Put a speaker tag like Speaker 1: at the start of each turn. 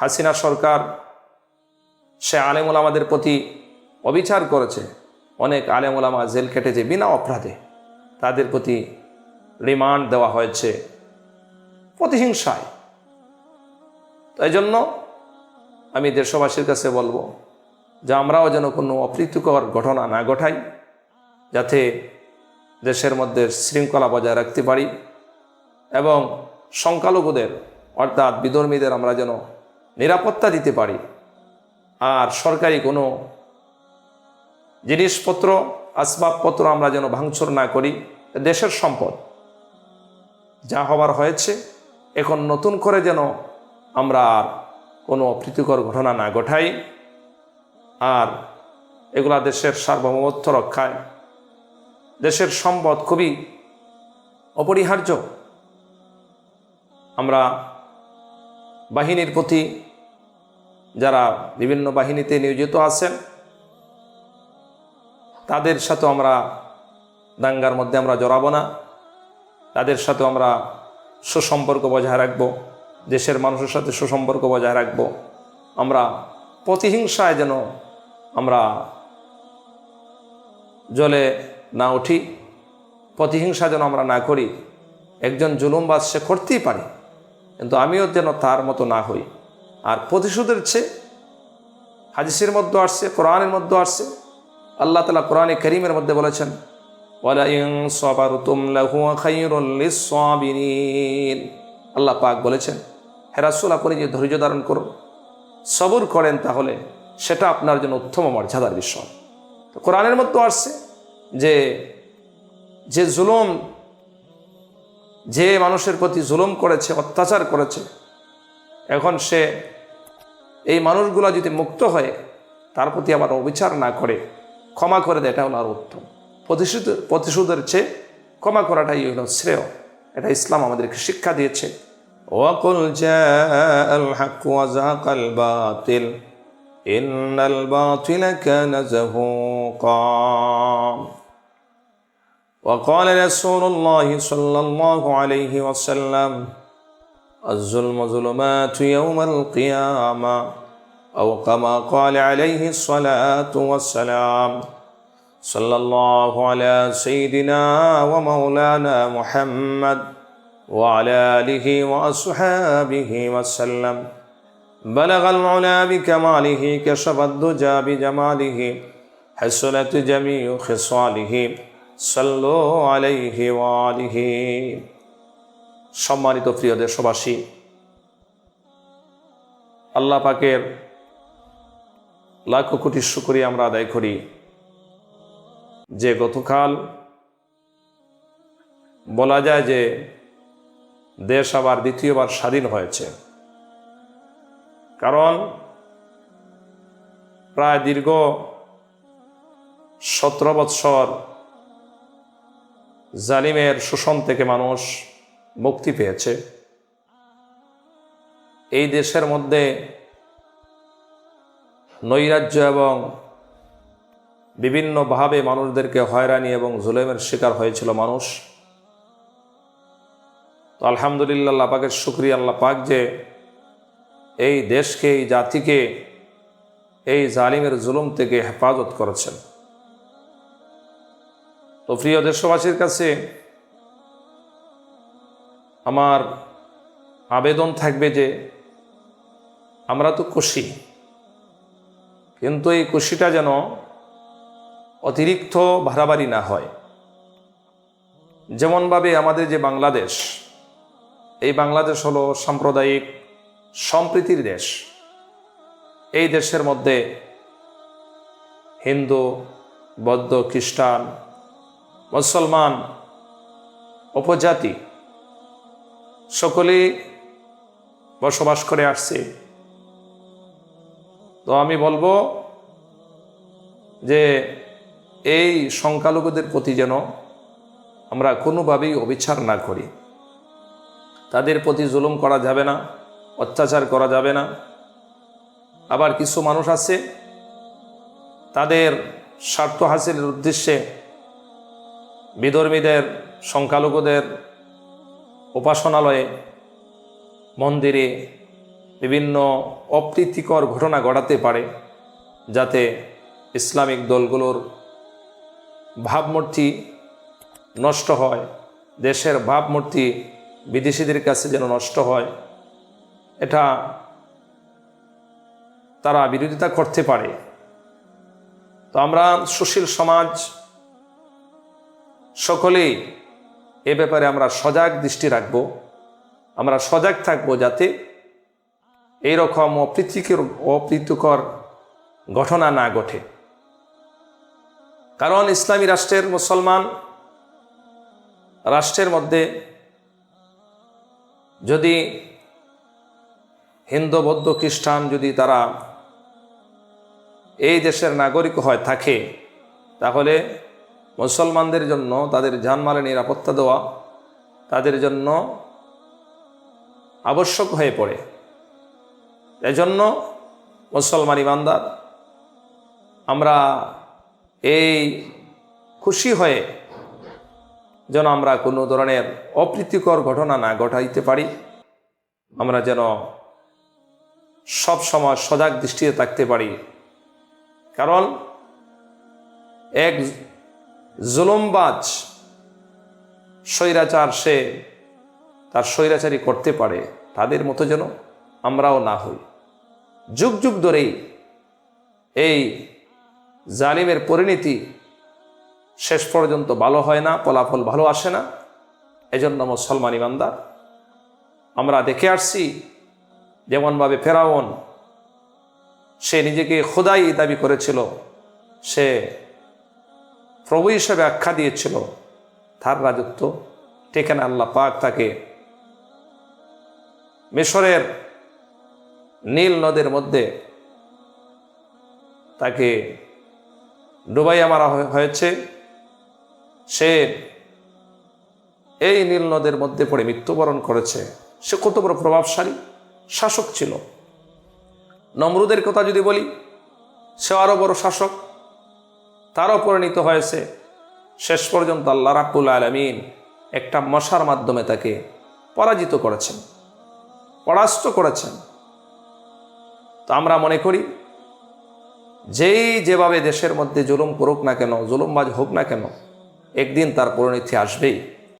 Speaker 1: হাসিনা সরকার, সে আলেমুল আমাদের প্রতি অবিচার করেছে। অনেক আলেমুল আমা জেল কেটেছে বিনা অপরাধে। তাদের প্রতি রিমান্ড দেওয়া হয়েছে প্রতিহিংসায়। তাই জন্য আমি দেশবাসীর কাছে বলব যে আমরাও যেন কোনো অপ্রীতিকর ঘটনা না ঘটাই, যাতে দেশের মধ্যে শৃঙ্খলা বজায় রাখতে পারি এবং সংখ্যালঘুদের, অর্থাৎ বিধর্মীদের আমরা যেন নিরাপত্তা দিতে পারি। আর সরকারি কোনো জিনিসপত্র, আসবাবপত্র আমরা যেন ভাঙচুর না করি দেশের সম্পদ। যা হবার হয়েছে, এখন নতুন করে যেন আমরা আর কোনো অপ্রীতিকর ঘটনা না ঘটাই। আর এগুলা দেশের সার্বভৌমত্ব রক্ষায়। দেশের সম্পদ খুবই অপরিহার্য। আমরা বাহিনীর প্রতি যারা বিভিন্ন বাহিনীতে নিয়োজিত আছেন, তাদের সাথে আমরা দাঙ্গার মধ্যে আমরা জড়াবো না। তাদের সাথে আমরা সুসম্পর্ক বজায় রাখব। দেশের মানুষের সাথে সুসম্পর্ক বজায় রাখব। আমরা প্রতিহিংসায় যেন আমরা জলে না উঠি। প্রতিহিংসা যেন আমরা না করি। একজন জুলুমবাজ সে করতেই পারে, কিন্তু আমিও যেন তার মতো না হই। আর প্রতিশোধের চেয়ে হাদিসের মধ্যে আসছে, কোরআনের মধ্যে আসছে। আল্লাহ তালা কোরআনে করিমের মধ্যে বলেছেন আল্লাহ পাক বলেছেন হেরাসুল আপনি যে ধৈর্য ধারণ করুন, সবর করেন তাহলে সেটা আপনার জন্য উত্তম মর্যাদার বিষয়। তো কোরআনের মধ্যে আসছে যে যে জুলুম, যে মানুষের প্রতি জুলুম করেছে, অত্যাচার করেছে এখন সে এই মানুষগুলো যদি মুক্ত হয়ে তার প্রতি আবার অবিচার না করে ক্ষমা করে দেয় এটা হলো আর উত্তম প্রতিশোধ প্রতিশোধের চেয়ে ক্ষমা করাটাই হলো শ্রেয় এটা ইসলাম আমাদেরকে শিক্ষা দিয়েছে ওয়াকুল জাআল হাক্কু ওয়া যাকাল বাতিল ইন্নাল বাতিলা কানা যাহুকা وقال رسول الله صلى الله عليه وسلم الظلم ظلمات يوم القيامة أو كما قال عليه الصلاة والسلام صلى الله على سيدنا ومولانا محمد وعلى آله وأصحابه وسلم. بلغ العلا بكماله كشف الدجى بجماله حسنت جميع خصاله صلوا عليه وآله. সম্মানিত প্রিয় দেশবাসী, আল্লাহ পাকের লাখো কোটি শুকরিয়া আমরা আদায় করি যে গতকাল বলা যায় যে দেশ আবার দ্বিতীয়বার স্বাধীন হয়েছে। কারণ প্রায় দীর্ঘ সতেরো বৎসর জালিমের শোষণ থেকে মানুষ মুক্তি পেয়েছে। এই দেশের মধ্যে নৈরাজ্য এবং বিভিন্নভাবে মানুষদেরকে হয়রানি এবং জুলেমের শিকার হয়েছিল মানুষ। তো আলহামদুলিল্লাহ আল্লাহ পাকের শুক্রিয়া, আল্লাহ পাক যে এই দেশকে, এই জাতিকে, এই জালিমের জুলুম থেকে হেফাজত করেছেন। তো প্রিয় দেশবাসীর কাছে আমার আবেদন থাকবে যে আমরা তো খুশি। কিন্তু এই খুশিটা যেন অতিরিক্ত ভাড়াবাড়ি না হয়। যেমনভাবে আমাদের যে বাংলাদেশ, এই বাংলাদেশ হলো সাম্প্রদায়িক সম্প্রীতির দেশ। এই দেশের মধ্যে হিন্দু, বৌদ্ধ, খ্রিস্টান, মুসলমান, উপজাতি সকলেই বসবাস করে আসছে। তো আমি বলব যে এই সংখ্যালঘুদের প্রতি যেন আমরা কোনোভাবেই অবিচার না করি। তাদের প্রতি জুলুম করা যাবে না, অত্যাচার করা যাবে না। আবার কিছু মানুষ আছে, তাদের স্বার্থ হাসিলের উদ্দেশ্যে বিধর্মীদের, সংখ্যালঘুদের উপাসনালয়ে, মন্দিরে বিভিন্ন অপ্রীতিকর ঘটনা ঘটাতে পারে যাতে ইসলামিক দলগুলোর ভাবমূর্তি নষ্ট হয়, দেশের ভাবমূর্তি বিদেশিদের কাছে যেন নষ্ট হয়। এটা তারা বিরোধিতা করতে পারে। তো আমরা সুশীল সমাজ সকলেই এ ব্যাপারে আমরা সজাগ দৃষ্টি রাখব, আমরা সজাগ থাকব যাতে এইরকম অপ্রীতিকর অপ্রীতিকর ঘটনা না ঘটে। কারণ ইসলামী রাষ্ট্রের মুসলমান রাষ্ট্রের মধ্যে যদি হিন্দু, বৌদ্ধ, খ্রিস্টান যদি তারা এই দেশের নাগরিক হয়, থাকে, তাহলে মুসলমানদের জন্য তাদের জানমালের নিরাপত্তা দেওয়া তাদের জন্য আবশ্যক হয়ে পড়ে। এজন্য মুসলমান ইমানদার, আমরা এই খুশি হয়ে যেন আমরা কোনো ধরনের অপ্রীতিকর ঘটনা না ঘটাইতে পারি। আমরা যেন সব সময় সজাগ দৃষ্টিতে থাকতে পারি। কারণ এক জুলুমবাজ স্বৈরাচার সে তার স্বৈরাচারী করতে পারে, তাদের মতো যেন আমরাও না হই। যুগ যুগ ধরেই এই জালিমের পরিণতি শেষ পর্যন্ত ভালো হয় না, ফলাফল ভালো আসে না। এজন্য মুসলমান ইমানদার, আমরা দেখে আসছি যেমনভাবে ফেরাউন সে নিজেকে খোদাই দাবি করেছিল, সে প্রভু হিসেবে আখ্যা দিয়েছিল, তার রাজত্ব। টেকেনা আল্লাহ পাক তাকে মিশরের নীল নদের মধ্যে তাকে ডুবাইয়া মারা হয়েছে। সে এই নীল নদের মধ্যে পড়ে মৃত্যুবরণ করেছে। সে কত বড় প্রভাবশালী, শাসক ছিল। নমরুদের কথা যদি বলি, সে আরও বড় শাসক। তারও পরিণত হয়েছে। শেষ পর্যন্ত আল্লাহ রাব্বুল আলমিন একটা মশার মাধ্যমে তাকে পরাজিত করেছেন, পরাস্ত করেছেন। তো আমরা মনে করি, যেই যেভাবে দেশের মধ্যে জুলুম করুক না কেন, জুলুমবাজ হোক না কেন, একদিন তার পরিণতি আসবেই।